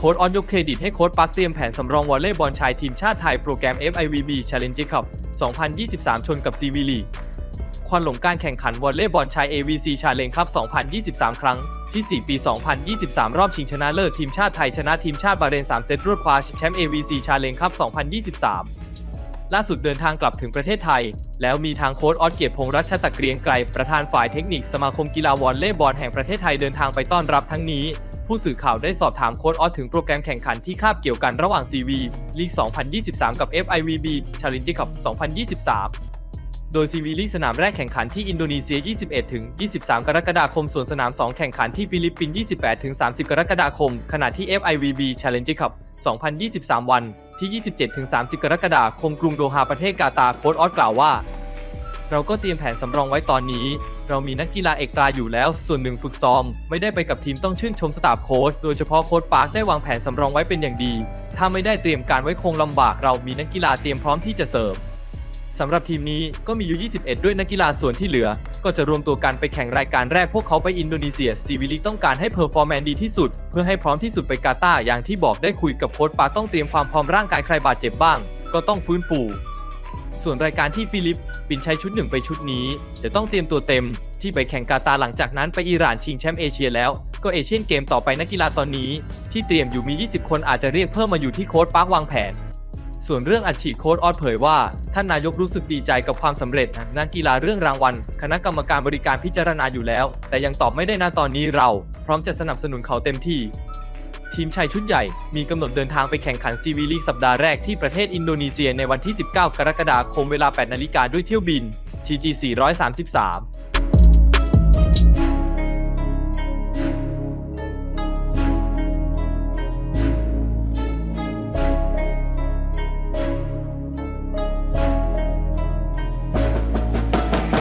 โค้ดออนยกเครดิตให้โค้ดปักเตรียมแผนสำรองวอลเลย์บอลชายทีมชาติไทยโปรแกรม FIVB Challenge Cup 2023 ชนกับ CV League ควันหลงการแข่งขันวอลเลย์บอลชาย AVC Challenge Cup 2023 ครั้ง ที่ 4 ปี 2023 รอบชิงชนะเลิศทีมชาติไทยชนะทีมชาติบาเรน 3 เซตรวดคว้าแชมป์ AVC Challenge Cup 2023 ล่าสุดเดินทางกลับถึงประเทศไทย แล้วมีทางโค้ชออสเกียรติพงษ์รัชตะเกรียงไกรประธานฝ่ายเทคนิคสมาคมกีฬาวอลเลย์บอลแห่งประเทศไทยเดินทางไปต้อนรับทั้งนี้ ผู้สื่อข่าวได้สอบถามโค้ชออสถึงโปรแกรมแข่งขันที่คาบเกี่ยวกันระหว่าง CV ลีก 2023 กับ FIVB Challenge Cup 2023 โดย CV ลีกสนามแรกแข่งขันที่อินโดนีเซีย 21 ถึง 23 กรกฎาคม ส่วนสนาม 2 แข่งขันที่ฟิลิปปินส์ 28 ถึง 30 กรกฎาคม ขณะที่ FIVB Challenge Cup 2023 วันที่ 27 ถึง 30 กรกฎาคม กรุงโดฮาประเทศกาตาร์ โค้ชออสกล่าวว่า เราก็เตรียมแผนสำรองไว้ตอนนี้ เรามีนักกีฬาเอกตาอยู่แล้ว ส่วนหนึ่งฝึกซ้อม ไม่ได้ไปกับทีมต้องชื่นชมสตาฟโค้ชโดยเฉพาะโค้ชปาร์คได้วางแผนสำรองไว้เป็นอย่างดี ถ้าไม่ได้เตรียมการไว้คงลำบาก เรามีนักกีฬาเตรียมพร้อมที่จะเสิร์ฟสำหรับทีมนี้ก็มีอยู่ 21 ด้วยนักกีฬาส่วนที่เหลือ ก็จะรวมตัวกันไปแข่งรายการแรกพวกเขาไปอินโดนีเซียซีวิลิกต้องการให้เพอร์ฟอร์แมนดีที่สุด เพื่อให้พร้อมที่สุดไปกาตาร์อย่างที่บอกได้คุยกับโค้ชปาร์คต้องเตรียมความพร้อมร่างกายใครบาดเจ็บบ้าง ก็ต้องฟื้นฟู ส่วนรายการที่ฟิลิปปินส์ใช้ชุดหนึ่งไปชุดนี้ จะต้องเตรียมตัวเต็มที่ไปแข่งกาตาหลังจากนั้นไปอิหร่านชิงแชมป์เอเชียแล้ว ก็เอเชียนเกมต่อไปนักกีฬาตอนนี้ ที่เตรียมอยู่มี 20 คนอาจจะเรียกเพิ่มมาอยู่ที่โค้ชปาร์ควางแผน ส่วนเรื่องอัดฉีดโค้ดออสเผยว่าท่านนายกรู้สึกดีใจกับความสำเร็จนักกีฬาเรื่องรางวัล คณะกรรมการบริการพิจารณาอยู่แล้ว แต่ยังตอบไม่ได้นะตอนนี้เรา พร้อมจะสนับสนุนเขาเต็มที่ ทีมชายชุดใหญ่ มีกำหนดเดินทางไปแข่งขันซีวีลีกสัปดาห์แรกที่ประเทศอินโดนีเซียในวันที่ 19 กรกฎาคมเวลา 8 นาฬิกาด้วยเที่ยวบิน TG 433